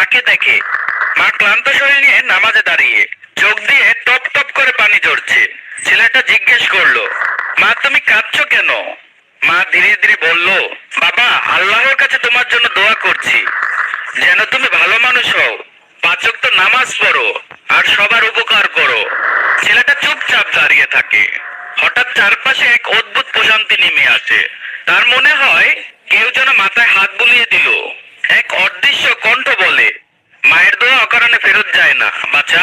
মাকে দেখে। মা ক্লান্ত শরীর নিয়ে নামাজে দাঁড়িয়ে চোখ দিয়ে টপ টপ করে পানি ঝরছে। ছেলেটা জিজ্ঞেস করল, মা, তুমি কাঁদছো কেন? মা ধীরে ধীরে বলল, বাবা, আল্লাহর কাছে তোমার জন্য দোয়া করছি। যেন তুমি ভালো মানুষ হও। পাচক তো নামাজ পড়ো আর সবার উপকার করো। ছেলেটা চুপচাপ দাঁড়িয়ে থাকে। হঠাৎ চারপাশে এক অদ্ভুত প্রশান্তি নেমে আসে। তার মনে হয় কেউ যেন মাথায় হাত বুলিয়ে দিল। এক অদৃশ্য কণ্ঠ বলে, মায়ের দোয়া অকারণে ফেরত যায় না বাচ্চা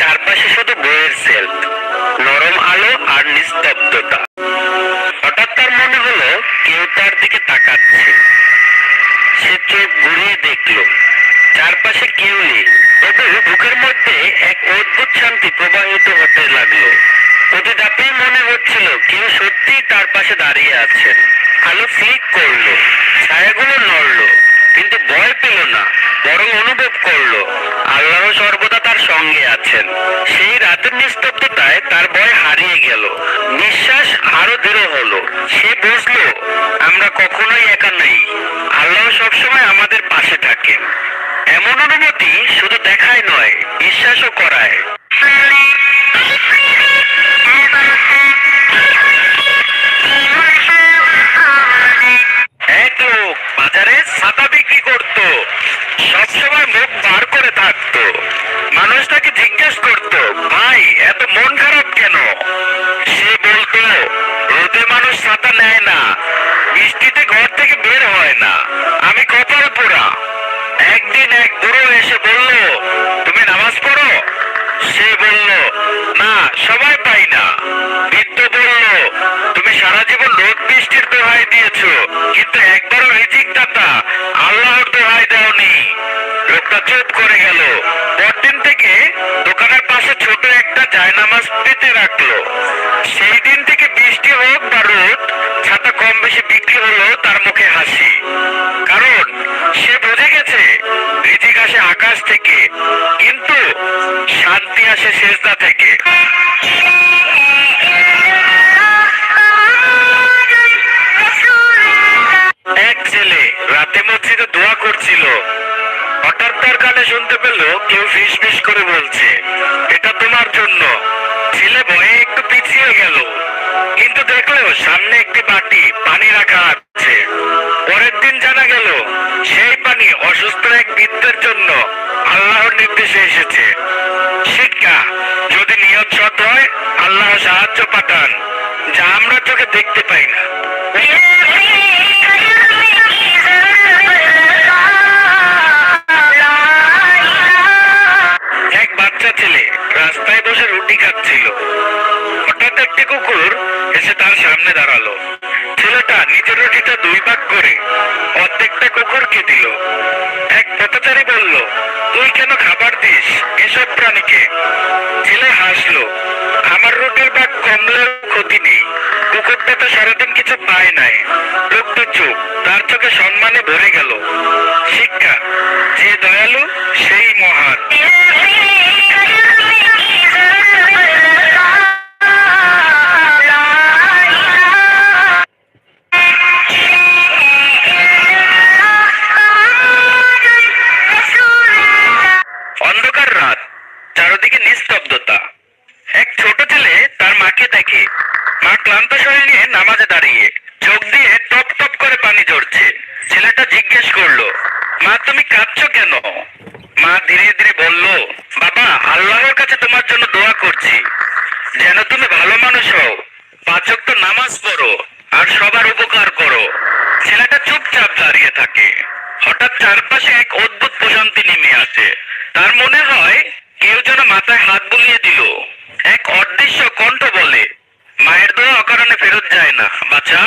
চারপাশে শুধু বইয়ের সেলফ, নরম আলো আর নিস্তব্ধতা। হঠাৎ তার মনে হলো কেউ তার দিকে তাকাচ্ছে। সে ঘুরিয়ে দেখল, চারপাশে কেউ নেই। তবু বুকের মধ্যে এক অদ্ভুত শান্তি প্রবাহিত হতে লাগল। প্রতি মনে হচ্ছিল কেউ সত্যিই তার পাশে দাঁড়িয়ে আছেন। আলো ফ্লিক করল, ছায়াগুলো নড়লো, কিন্তু ভয় পেল না, বরং অনুভব করল, আল্লাহ সর্বদা তার সঙ্গে আছেন। সেই রাতের নিস্তব্ধতায় তার ভয় হারিয়ে গেল। নিঃশ্বাস আরও দৃঢ় হলো। সে বুঝলো, আমরা কখনোই একা নেই আল্লাহ সবসময় আমাদের পাশে থাকেন এমন অনুভূতি শুধু দেখায় নয়, বিশ্বাসও করায়। বাজারে ছাতা বিক্রি করত, সবসময় মুখ বার করে মানুষ তাকে জিজ্ঞেস করত, ভাই, এত মন খারাপ কেন? সে বলতো, রোদে মানুষ ছাতা নেয় না, বৃষ্টিতে ঘর থেকে বের হয় না। আমি কপাল পোড়া। একদিন এক বুড়ো দিয়েছ। কিন্তু একবারও রিজিক দাতা, আল্লাহর দোহাই দাওনি। লোকটা চুপ করে গেল। পরদিন থেকে দোকানের পাশে ছোট একটা জায়নামাজ পেতে রাখল। সেই দিন থেকে বৃষ্টি হোক বা রোদ, ছাতা কম বেশি বিক্রি হলো তার মুখে হাসি। কারণ সে বুঝে গেছে, রিজিক আসে আকাশ থেকে, কিন্তু শান্তি আসে শেষদা থেকে। শুনতে কেউ ফিস ফিস করে বলছে, এটা তোমার জন্য। ছেলে ভয়ে একটু পিছিয়ে গেল। কিন্তু দেখল, সামনে একটি বাটি পানি রাখা আছে। পরের দিন জানা গেল, সেই পানি অসুস্থ এক বৃদ্ধের জন্য আল্লাহর নির্দেশে এসেছে। শিক্ষা, যদি নিয়ত সৎ হয়, আল্লাহ সাহায্য পাঠান, যা আমরা চোখে দেখতে পাই না। একটি কুকুর এসে তার সামনে দাঁড়াল। ছেলেটা নিজের রুটিটা দুই ভাগ করে অর্ধেকটা কুকুরকে দিল। এক পথচারী বলল, তুই কেন খাবার দিস এসব প্রাণীকে? ছেলে হাসলো, আমার রুটির ভাগ কমলেও ক্ষতি নেই। কুকুরটা তো সারাদিন কিছু পায় নাই। লোকটা চুপ, তার চোখে সম্মানে ভরে গেল। শিক্ষা, যে দয়ালু, সেই মহান। দেখে মা ক্লান্ত শরীর নামাজে দাঁড়িয়ে চোখ দিয়ে টপ টপ করে পানি ঝরছে। ছেলেটা জিজ্ঞেস করল, মা, তুমি কাঁদছো কেন? মা ধীরে ধীরে বলল, বাবা, আল্লাহর কাছে তোমার জন্য দোয়া করছি। যেন তুমি ভালো মানুষ হও। পাচক তো নামাজ পড়ো আর সবার উপকার করো। ছেলেটা চুপচাপ দাঁড়িয়ে থাকে। হঠাৎ চারপাশে এক অদ্ভুত প্রশান্তি নেমে আসে। তার মনে হয় কেউ যেন মাথায় হাত বুলিয়ে দিল। এক অদৃশ্য কণ্ঠ বলে মায়ের দোয়া অকারণে ফেরত যায় না। বাচ্চা?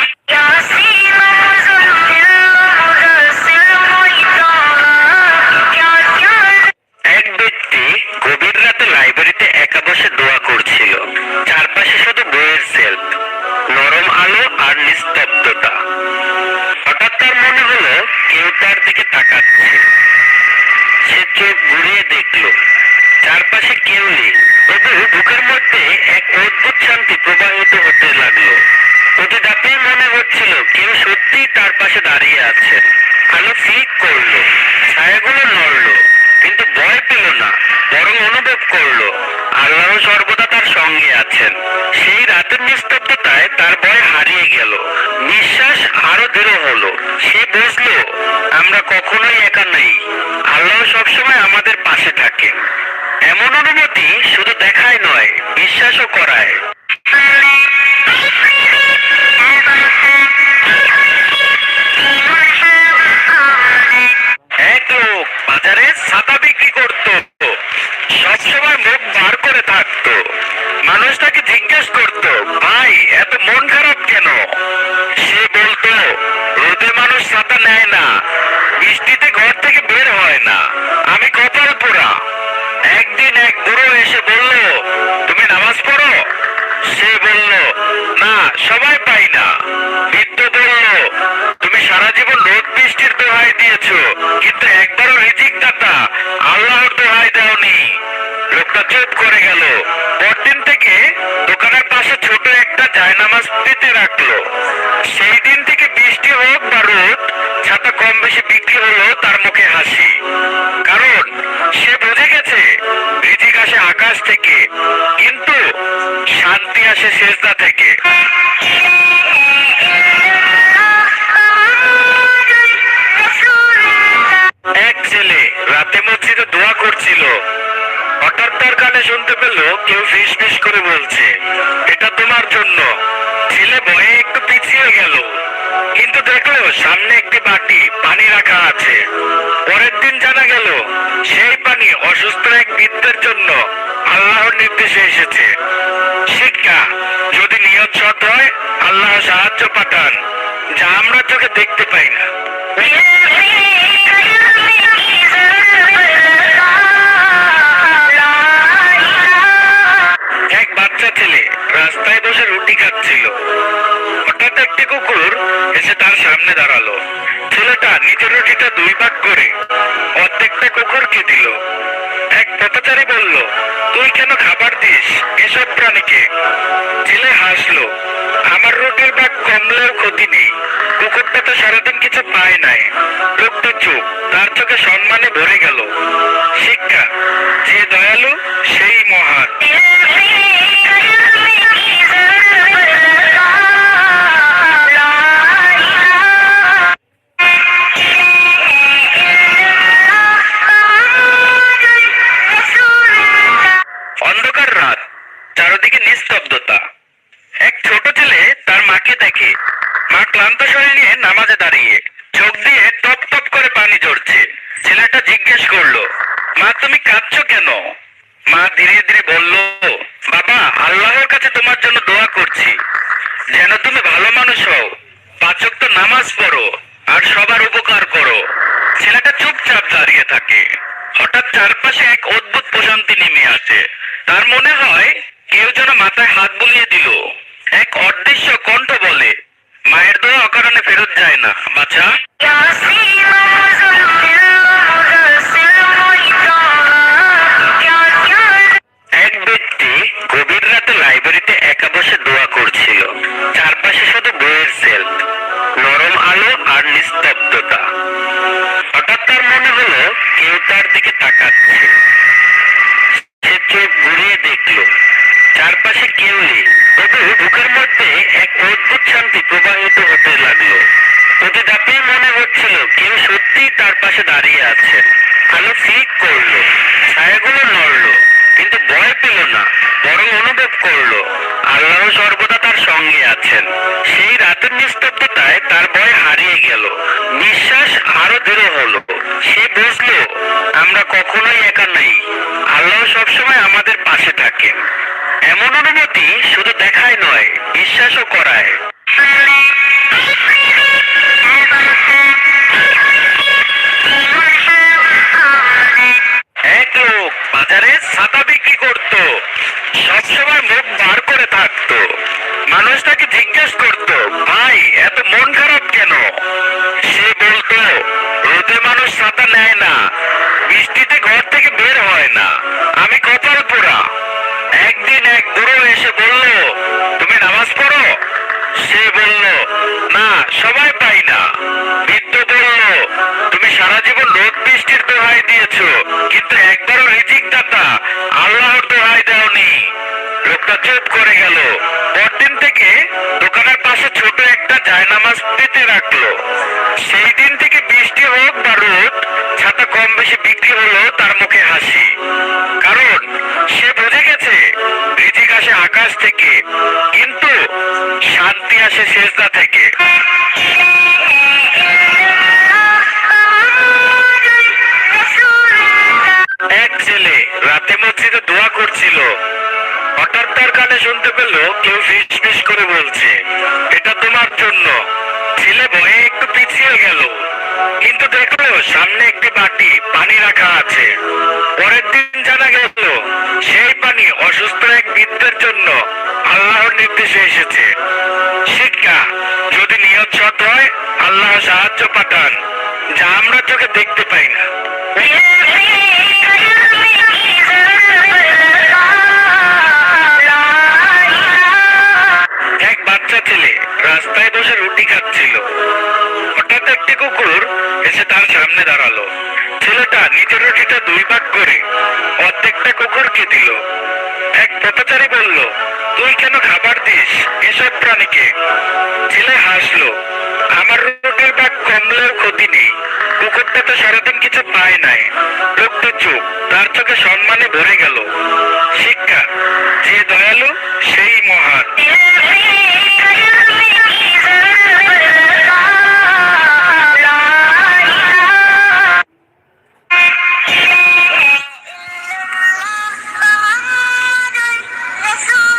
এক ব্যক্তি গভীর রাতে লাইব্রেরিতে একা বসে দোয়া করছিল। চারপাশে শুধু বইয়ের সেলফ, নরম আলো আর নিস্তব্ধতা। হঠাৎ তার মনে হলো কেউ তার দিকে তাকাচ্ছে। সে চোখ ঘুরিয়ে দেখল, চারপাশে কেউ নেই। তবু বুকের মধ্যে এক অদ্ভুত শান্তি প্রবাহিত হতে লাগল। প্রতি ধাপেই মনে হচ্ছিল কেউ সত্যি তার পাশে দাঁড়িয়ে আছে। আলো ফিক করল, ছায়াগুলো নড়লো, কিন্তু ভয় পেল না, বরং অনুভব করল আল্লাহ সর্বদা তার সঙ্গে আছেন। সেই রাতের নিস্তব্ধতায় তার ভয় হারিয়ে গেল। আরও দৃঢ় হলো। সে বুঝলো, আমরা কখনোই একা নেই। আল্লাহ সবসময় আমাদের পাশে থাকেন। এমন অনুমতি শুধু দেখায় নয়, বিশ্বাসও করায়। এক লোক বাজারে ছাতা বিক্রি করত। সবসময় মুখ বার করে থাকতো। মানুষ তাকে জিজ্ঞেস করত, ভাই, এত মন খারাপ কেন? পোড়া একদিন এক বুড়ো এসে বলল, তুমি নামাজ পড়ো? সে বলল, না, সবাই পাই না। বৃদ্ধ বলল, তুমি সারা জীবন রোদ বৃষ্টির দোহাই দিয়েছ, কিন্তু একবারও রিজিক দাতা, আল্লাহর দোহাই দাওনি। লোকটা চুপ করে গেল। পরদিন থেকে দোকানের পাশে ছোট একটা জায়নামাজ পেতে রাখল। সেই দিন থেকে বৃষ্টি হোক রোদ ছাতা কম বেশি বিক্রি হলো তার মুখে হাসি। কারণ, সে বুঝে গেছে, রিজিক আসে আকাশ থেকে, কিন্তু শান্তি আসে সেজদা থেকে। এক ছেলে রাতে মসজিদে দোয়া করছিল। হঠাৎ তার কানে শুনতে পেল, কেউ ফিস ফিস করে বলছে, এটা তোমার জন্য। ছেলে ভয়ে একটু পিছিয়ে গেল। কিন্তু দেখল সামনে একটি বাটি পানি রাখা আছে। পরের দিন জানা গেল, সেই পানি অসুস্থ এক বৃদ্ধের জন্য আল্লাহর নির্দেশে এসেছে। শিক্ষা, যদি নিয়ত সৎ হয়, আল্লাহ সাহায্য পাঠান, যা আমরা চোখে দেখতে পাই না। এক বাচ্চা ছেলে রাস্তায় বসে রুটি খাচ্ছিল। একটি কুকুর এসে তার সামনে দাঁড়াল। ছেলেটা নিজের রুটিটা দুই ভাগ করে অর্ধেকটা কুকুরকে দিল। এক পথচারী বলল, তুই কেন খাবার দিস এসব প্রাণীকে? ছেলে হাসলো, আমার রুটির ভাগ কমলেও ক্ষতি নেই। কুকুরটা তো সারাদিন কিছু পায় নাই। লোকটা চোখ তার চোখে সম্মানে ভরে গেল। শিক্ষা, যে দয়ালু সেই মহান। মা ধীরে ধীরে বলল, বাবা, আল্লাহর কাছে তোমার জন্য দোয়া করছি। যেন তুমি ভালো মানুষ হও। পাচক তো নামাজ পড়ো আর সবার উপকার করো। ছেলেটা চুপচাপ দাঁড়িয়ে থাকে। হঠাৎ চারপাশে এক অদ্ভুত প্রশান্তি নেমে আসে। তার মনে হয় কেউ যেন মাথায় হাত বুলিয়ে দিল। এক অদৃশ্য কণ্ঠ বলে, মায়ের দোয়া অকারণে ফেরত যায় না বাচ্চা ঘুরিয়ে দেখল। চারপাশে কেউ নেই। তবু বুকের মধ্যে এক অদ্ভুত শান্তি প্রবাহিত হতে লাগল। প্রতি ধাপেই মনে হচ্ছিল কেউ সত্যিই তার পাশে দাঁড়িয়ে আছে আলো ফিক করল। ছায়াগুলো নড়লো। কিন্তু ভয় পেল না, বরং অনুভব করল আল্লাহ সর্বদা তার সঙ্গে আছেন। সেই রাতের নিস্তব্ধতায় তার ভয় হারিয়ে গেল। বিশ্বাস আরও দৃঢ় হলো। সে বুঝলো, আমরা কখনোই একা নেই। সবসময় আমাদের পাশে থাকে। এমন অনুমতি শুধু দেখায় নয়, বিশ্বাসও করায়। এক বাজারে ছাতা বিক্রি করত। সবসময় মুখ বার করে থাকতো। মানুষ তাকে জিজ্ঞেস করত, ভাই, এত মন খারাপ কেন? সে বলতো, রোদে মানুষ ছাতা নেয় না, বৃষ্টিতে ঘর থেকে বের হয় না। আমি কপাল পোড়া। একদিন এক বুড়ো এসে বলল, তুমি নামাজ পড়ো? সে বলল, না, সবাই পাই না। বৃদ্ধ বলল, তুমি সারা জীবন রোদ বৃষ্টির দোহাই দিয়েছ, কিন্তু একবারও রিজিক দাতা আল্লাহর দোহাই দেওনি। লোকটা চুপ করে গেল। পরদিন থেকে দোকানের পাশে ছোট একটা জায়নামাজ পেতে রাখল। সেই দিন থেকে বৃষ্টি হোক বা রোদ, ছাতা কম বেশি বিক্রি হলো তার মুখে হাসি। কারণ সে বুঝে গেছে, রিজিক আসে আকাশ থেকে, কিন্তু শান্তি আসে শেষদা থেকে। এক ছেলে রাতে মসজিদে দোয়া করছিল। হঠাৎ তার কানে শুনতে পেল কেউ ফিস করে বলছে, এটা তোমার জন্য। ছেলে ভয়ে একটু পিছিয়ে গেল। কিন্তু দেখল সামনে একটি বাটি পানি রাখা আছে। পরের দিন জানা গেল, সেই পানি অসুস্থ এক বৃদ্ধের জন্য আল্লাহর নির্দেশে এসেছে। শিক্ষা, যদি নিয়ত সৎ হয়, আল্লাহ সাহায্য পাঠান, যা আমরা চোখে দেখতে পাই না। একটি কুকুর এসে তার সামনে দাঁড়াল। ছেলেটা নিজের রুটিটা দুই ভাগ করে অর্ধেকটা কুকুরকে দিল। এক পথচারী বলল, তুই কেন খাবার দিস এসব প্রাণীকে? ছেলে হাসলো, আমার রুটির ভাগ কমলেও ক্ষতি নেই। কুকুরটা তো সারাদিন কিছু পায় নাই। লোকটা চোখ, তার চোখে সম্মানে ভরে গেল। শিক্ষা, যে দয়ালু, সেই মহান।